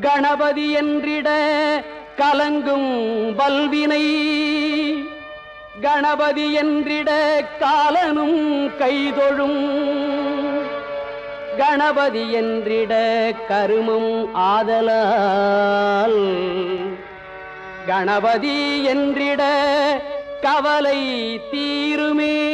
கணபதி என்றிட கலங்கும் வல்வினை. கணபதி என்றிட காலனும் கைதொழும். கணபதி என்றிட கருமம் ஆதலால். கணபதி என்றிட கவலை தீருமே.